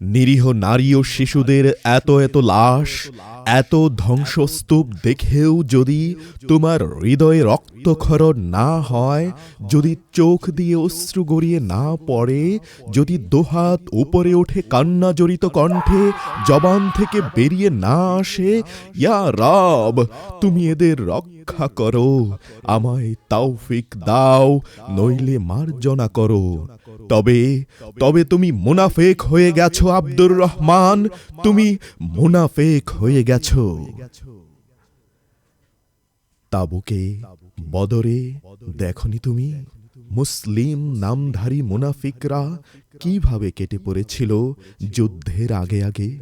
নিরীহ নারী ও শিশুদের এত এত লাশ এত ধ্বংসস্তূপ দেখেও যদি তোমার হৃদয়ে রক্তক্ষরণ না হয়, যদি চোখ দিয়ে অশ্রু গড়িয়ে না পড়ে, যদি দোহাত উপরে ওঠে কান্না জড়িত কণ্ঠে, জবান থেকে বেরিয়ে না আসে, ইয়া রব, তুমি এদের রক্ষা করো, আমায় তাওফিক দাও, নইলে মার্জনা করো। তবে তবে তুমি মুনাফেক হয়ে গেছো, আব্দুর রহমান, তুমি মুনাফেক হয়ে গেছো তাবুকে, বদরে দেখনি তুমি? মুসলিম নামধারী মুনাফিকরা কীভাবে কেটে পড়েছিল যুদ্ধের আগে আগে?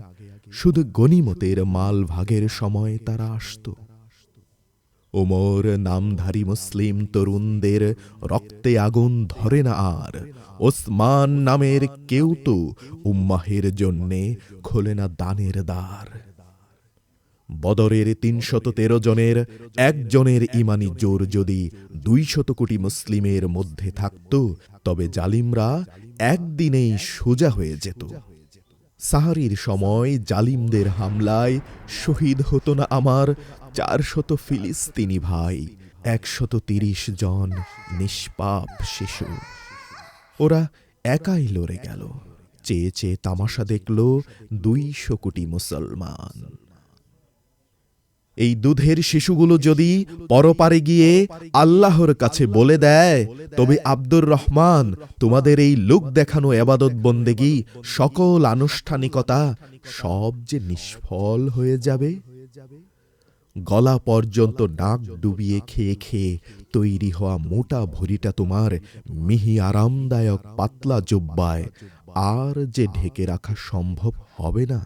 শুধু গনিমতের মাল ভাগের সময় তারা আসতো। ওমর নামধারী মুসলিম তরুণদের রক্তে আগুন ধরে না আর। ওসমান নামের কেউ তো উম্মাহের জন্যে খোলে না দানের দ্বার। বদরের তিনশত তেরো জনের একজনের ইমানি জোর যদি দুইশত কোটি মুসলিমের মধ্যে থাকত, তবে জালিমরা একদিনেই সোজা হয়ে যেত। সাহারির সময় জালিমদের হামলায় শহীদ হতো না আমার চারশত ফিলিস্তিনি ভাই, একশত তিরিশ জন নিষ্পাপ শিশু। ওরা একাই লড়ে গেল, চেয়ে চেয়ে তামাশা দেখল দুইশো কোটি মুসলমান। এই দুধের শিশুগুলো যদি পরপারে গিয়ে আল্লাহর কাছে বলে দেয়, তবে আব্দুর রহমান তোমাদের এই লোক দেখানো এবাদত বন্দেগি সকল আনুষ্ঠানিকতা সব যে নিষ্ফল হয়ে যাবে। গলা পর্যন্ত নাক ডুবিয়ে খেয়ে খেয়ে তৈরি হওয়া মোটা ভরিটা তোমার মিহি আরামদায়ক পাতলা জব্বায় আর যে ঢেকে রাখা সম্ভব হবে না।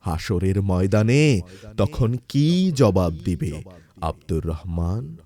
হাসরের ময়দানে তখন কি জবাব দিবে? আব্দুর রহমান